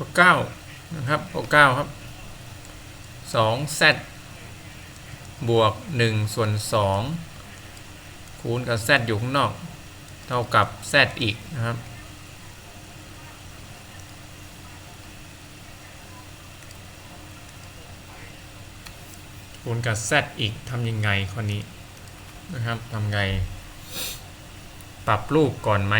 ข้อ9นะครับข้อ9ครับ2 z บวก 1 ส่วน 2 คูณกับ z อยู่ข้างนอก เท่ากับ z อีกนะครับ คูณกับ z อีกทำยังไงข้อนี้นะครับทำไง ปรับรูปก่อนไหม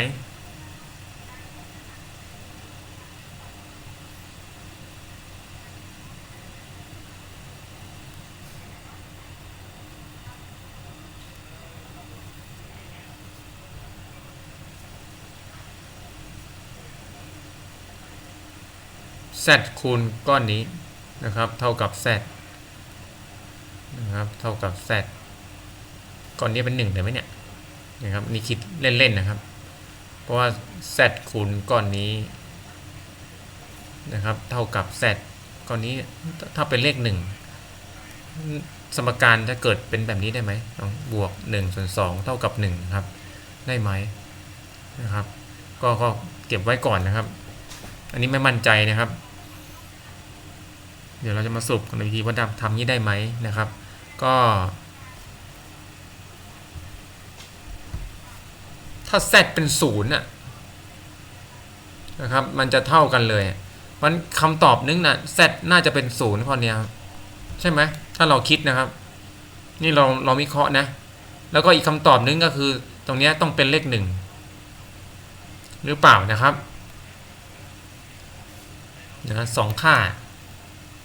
z คูณก้อนนี้นะครับเท่ากับ z นะครับเท่ากับ z ก้อนนี้เป็นหนึ่งเลยไหมเนี่ยนะครับนี่คิดเล่นๆนะครับ เพราะว่า z คูณก้อนนี้นะครับเท่ากับ z ก้อนนี้ถ้าเป็นเลขหนึ่งสมการจะเกิดเป็นแบบนี้ได้ไหมลองบวก1ส่วน2เท่ากับ1ครับได้ไหมนะครับก็ก็เก็บไว้ก่อนนะครับ อันนี้ไม่มั่นใจนะครับ เดี๋ยวเราจะมาสรุปกันอีกทีว่าทำนี้ได้ไหมนะครับ ก็ ถ้า z เป็นศูนย์นะครับ มันจะเท่ากันเลยมันคำตอบนึงนะ z น่าจะเป็นศูนย์ข้อเนี้ยใช่ไหมถ้าเราคิดนะครับ นี่เราเราวิเคราะห์นะ แล้วก็อีกคำตอบนึงก็คือ ตรงเนี้ยต้องเป็นเลขหนึ่งหรือเปล่านะครับนะสองค่า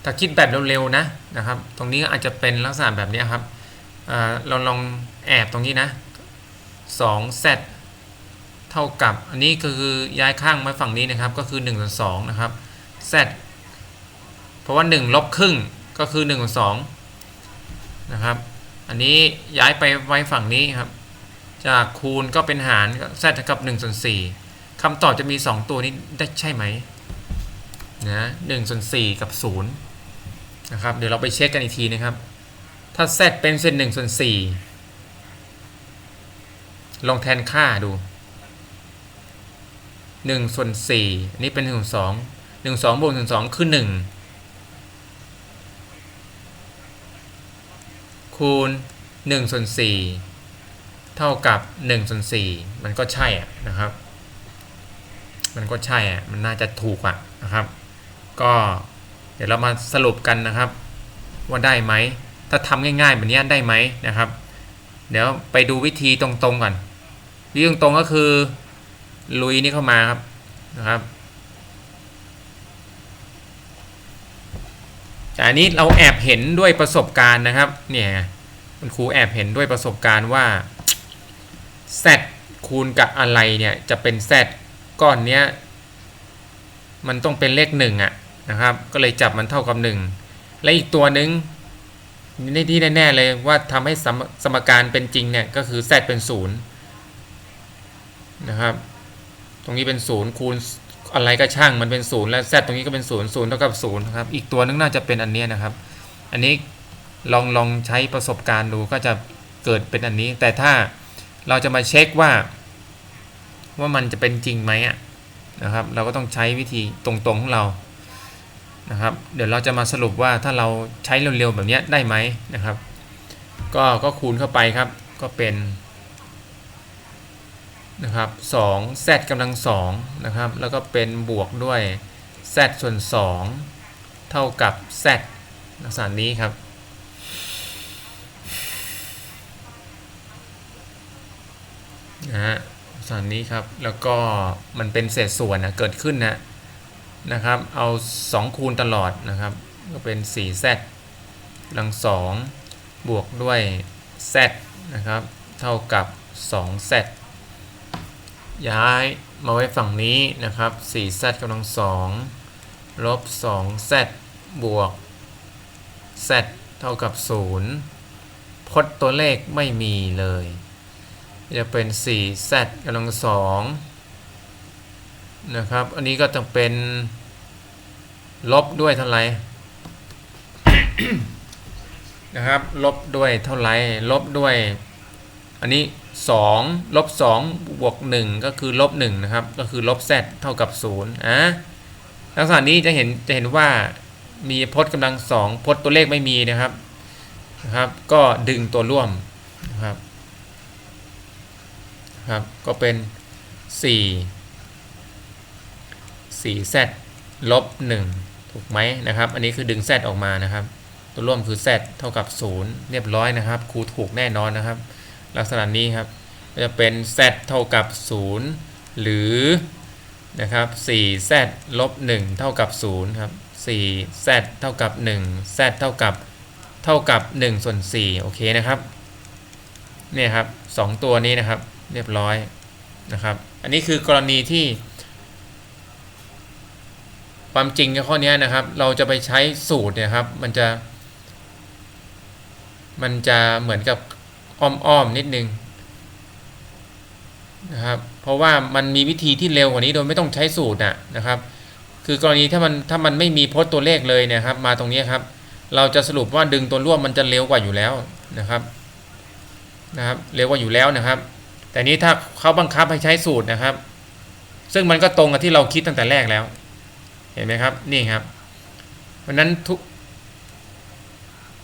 ถ้าคิดแบบเร็วๆนะนะครับ ตรงนี้อาจจะเป็นลักษณะแบบนี้ครับเราลองแอบตรงนี้นะ 2z เท่ากับอันนี้คือย้ายข้างมาฝั่งนี้นะครับก็คือ1ส่วน2นะครับ z เพราะว่า 1 ลบครึ่งก็คือ1ส่วน2นะครับ อันนี้ย้ายไปไว้ฝั่งนี้ครับ จากคูณก็เป็นหาร z เท่ากับ1ส่วน4คำตอบจะมี 2 ตัวนี้ได้ใช่ไหมนะ1ส่วน4กับ0นย์ นะครับเดี๋ยวเราไปเช็คกันอีกทีนะครับ ถ้า z เป็นเส้น1ส่วน4ลองแทนค่าดู1ส่วน4อันนี้เป็น1ส่วน2 1 2บวก1 2คือ1คูณ1ส่วน4เท่ากับ1ส่วน4มันก็ใช่อะนะครับ มันก็ใช่อะมันน่าจะถูกอะนะครับ ก็ เดี๋ยวเรามาสรุปกันนะครับ ว่าได้ไหม ถ้าทำง่ายๆแบบนี้ได้ไหมนะครับ เดี๋ยวไปดูวิธีตรงๆก่อนวิธีตรงๆก็คือลุยนี่เข้ามาครับนะครับแต่อันนี้เราแอบเห็นด้วยประสบการณ์นะครับ เนี่ยคุณครูแอบเห็นด้วยประสบการณ์ว่า z คูณกับอะไรเนี่ยจะเป็น z ก้อนเนี้ยมันต้องเป็นเลขหนึ่งอะ นะครับ ก็เลยจับมันเท่ากับ 1 และอีกตัวหนึ่งในที่แน่ๆเลยว่าทำให้สมสมการเป็นจริงเนี่ยก็คือ z เป็น 0 นะครับ ตรงนี้เป็น 0 คูณอะไรก็ช่างมันเป็น 0 และ z ตรงนี้ก็เป็น 0 0 เท่ากับ0นะครับ อีกตัวนึงน่าจะเป็นอันนี้นะครับ อันนี้ลองลองใช้ประสบการณ์ดูก็จะเกิดเป็นอันนี้ แต่ถ้าเราจะมาเช็คว่า ว่ามันจะเป็นจริงไหมอะนะครับ เราก็ต้องใช้วิธีตรงๆของเรา นะครับ เดี๋ยวเราจะมาสรุปว่าถ้าเราใช้เร็วๆแบบนี้ได้ไหมนะครับ ก็ก็คูณเข้าไปครับ ก็เป็นนะครับ2 z กำลัง2นะครับ แล้วก็เป็นบวกด้วย z ส่วน 2 เท่ากับ z ลักษณะนี้ครับ นะฮะสารนี้ครับ แล้วก็มันเป็นเศษส่วนนะเกิดขึ้นนะ นะครับ เอา 2 คูณตลอดนะครับ ก็เป็น 4z ลัง 2 บวกด้วย z นะครับ เท่ากับ 2z ย้ายมาไว้ฝั่งนี้นะครับ 4z กำลัง 2 ลบ 2z บวก z เท่ากับ 0 พจน์ตัวเลขไม่มีเลย จะเป็น 4z กำลัง 2 นะครับ อันนี้ก็จะเป็น ลบด้วยเท่าไหร่นะครับ ลบด้วยเท่าไหร่ ลบด้วย อันนี้ 2 ลบ 2 บวก 1 ก็คือลบ 1 นะครับ ก็คือลบ z เท่ากับ0อะลักษณะนี้จะเห็นจะเห็นว่ามีพจน์กำลังสองพจน์ตัวเลขไม่มีนะครับนะครับ ก็ดึงตัวร่วมนะครับครับ ก็เป็น 4 4 z ลบ1ถูกไหมนะครับ อันนี้คือดึง z ออกมานะครับ ตัวร่วมคือ z เท่ากับ 0 เรียบร้อยนะครับครูถูกแน่นอนนะครับ ลักษณะนี้ครับจะเป็น z เท่ากับ 0 หรือนะครับ 4z ลบ 1 เท่ากับ 0 ครับ 4z เท่ากับ 1 z เท่ากับเท่ากับ 1 ส่วน 4 โอเคนะครับเนี่ยครับสองตัวนี้นะครับ เรียบร้อยนะครับ อันนี้คือกรณีที่ ความจริงในข้อนี้นะครับ เราจะไปใช้สูตรเนี่ยครับ มันจะ มันจะเหมือนกับอ้อมๆนิดนึงนะครับ เพราะว่ามันมีวิธีที่เร็วกว่านี้โดยไม่ต้องใช้สูตรนะนะครับ คือกรณีถ้ามันถ้ามันไม่มีโพจน์ตัวเลขเลยเนี่ยครับ มาตรงนี้ครับ เราจะสรุปว่าดึงตัวร่วมมันจะเร็วกว่าอยู่แล้วนะครับ นะครับ เร็วกว่าอยู่แล้วนะครับ แต่นี้ถ้าเขาบังคับให้ใช้สูตรนะครับ ซึ่งมันก็ตรงกับที่เราคิดตั้งแต่แรกแล้ว เห็นไหมครับนี่ครับเพราะนั้นทุก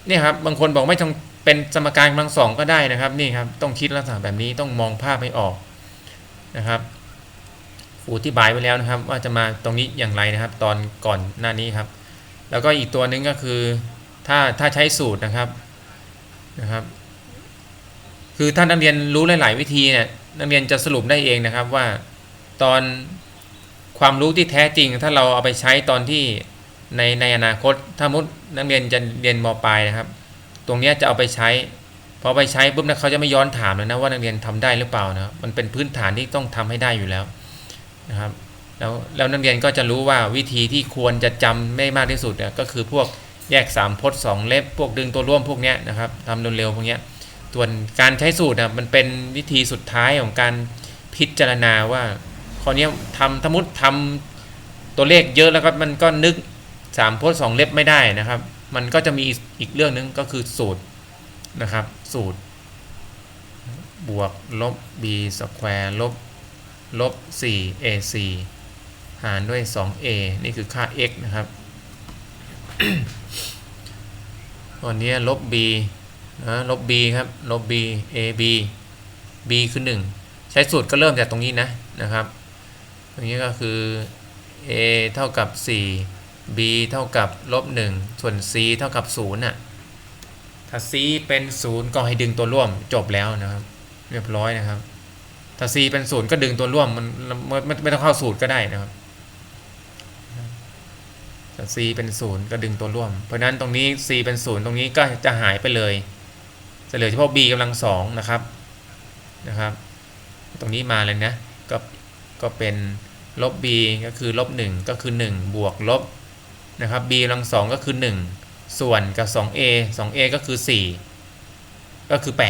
นี่ครับบางคนบอกไม่ต้องเป็นสมการกำลังสองก็ได้นะครับนี่ครับต้องคิดลักษณะแบบนี้ต้องมองภาพให้ออกนะครับครูที่บายไว้แล้วนะครับ ว่าจะมาตรงนี้อย่างไรนะครับ ตอนก่อนหน้านี้ครับ แล้วก็อีกตัวหนึงก็คือถ้าถ้าใช้สูตรนะครับนะครับ คือถ้านักเรียนรู้หลาย ๆ วิธีเนี่ยนักเรียนจะสรุปได้เองนะครับว่าตอน ความรู้ที่แท้จริง ถ้าเราเอาไปใช้ตอนที่ในในอนาคต ถ้ามุดนักเรียนจะเรียนมปลายนะครับ ตรงนี้จะเอาไปใช้พอไปใช้ปุ๊บนะเขาจะไม่ย้อนถามเลยนะว่านักเรียนทำได้หรือเปล่านะมันเป็นพื้นฐานที่ต้องทำให้ได้อยู่แล้วนะครับแล้วแล้วนักเรียนก็จะรู้ว่าวิธีที่ควรจะจำไม่มากที่สุดเนี่ยก็คือพวกแยกสามพจน์สองเล็บพวกดึงตัวร่วมพวกเนี้ยนะครับทำเร็วๆพวกเนี้ยส่วนการใช้สูตรนะมันเป็นวิธีสุดท้ายของการพิจารณาว่า ข้อนี้ทำสมมติทำตัวเลขเยอะแล้วก็มันก็นึกสามพจน์สองเล็บไม่ได้นะครับ มันก็จะมีอีกเรื่องนึงก็คือสูตรนะครับ สูตร บวกลบ b สแควร์ลบลบ 4 ac หารด้วย 2a นี่คือค่า x นะครับตัวนี้ลบ b นะลบ b ครับ ลบ b a b b คือ 1 ใช้สูตรก็เริ่มจากตรงนี้นะนะครับ รงนี้ก็คือ a เท่ากับ 4 b เท่ากับลบ1ส่วน c เท่ากับ0น่ะถ้า c เป็น 0 ก็ให้ดึงตัวร่วมจบแล้วนะครับ เรียบร้อยนะครับ ถ้า c เป็น 0 ก็ดึงตัวร่วมมันไม่ไม่ไม่ต้องเข้าสูตรก็ได้นะครับถ้า c เป็น 0 ก็ดึงตัวร่วม เพราะฉะนั้นตรงนี้ c เป็น 0 ตรงนี้ก็จะหายไปเลยจะเหลือเฉพาะ b กำลังสองนะครับนะครับ ตรงนี้มาเลยนะก็ก็เป็น ลบ b ก็คือลบ1ก็คือ 1 บวกลบนะครับ b กำลังสองก็คือ 1 ส่วนกับ 2a 2a ก็คือ 4 ก็คือ 8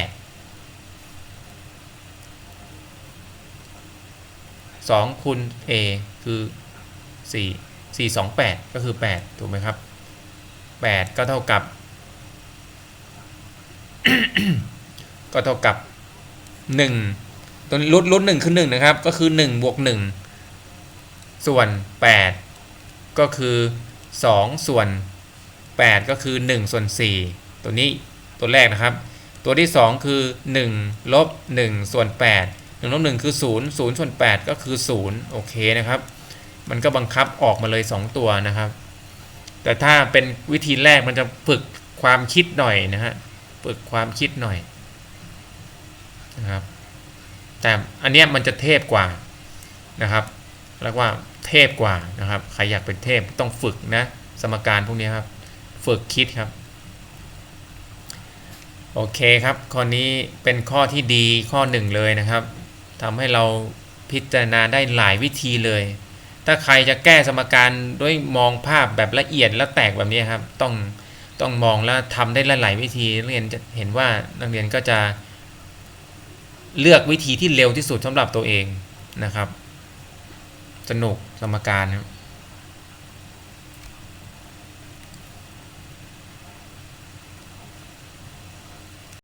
2คูณ a คือ 4 4 2 8 ก็คือ 8 ถูกไหมครับ 8 ก็เท่ากับ ก็เท่ากับ 1ตัวนี้ลดลดหนึ่งคือ 1 นะครับ ก็คือ 1 บวก 1 ส่วน 8 ก็คือ 2 ส่วน 8 ก็คือ 1 ส่วน 4 ตัวนี้ตัวแรกนะครับ ตัวที่ 2 คือ 1 ลบ 1 ส่วน 8 1ลบ1คือ 0 0 ส่วน 8 ก็คือ 0 โอเคนะครับ มันก็บังคับออกมาเลย 2 ตัวนะครับ แต่ถ้าเป็นวิธีแรกมันจะฝึกความคิดหน่อยนะฮะฝึกความคิดหน่อยนะครับแต่อันเนี้ยมันจะเทพกว่านะครับ เรียกว่าเทพกว่านะครับใครอยากเป็นเทพต้องฝึกนะสมการพวกนี้ครับ ฝึกคิดครับ โอเคครับ ข้อนี้เป็นข้อที่ดีข้อหนึ่งเลยนะครับทำให้เราพิจารณาได้หลายวิธีเลย ถ้าใครจะแก้สมการด้วยมองภาพแบบละเอียดและแตกแบบนี้ครับ ต้องต้องมองแล้วทำได้หลายวิธีนักเรียนจะเห็นว่านักเรียนก็จะเลือกวิธีที่เร็วที่สุดสำหรับตัวเองนะครับ สนุกสมการครับ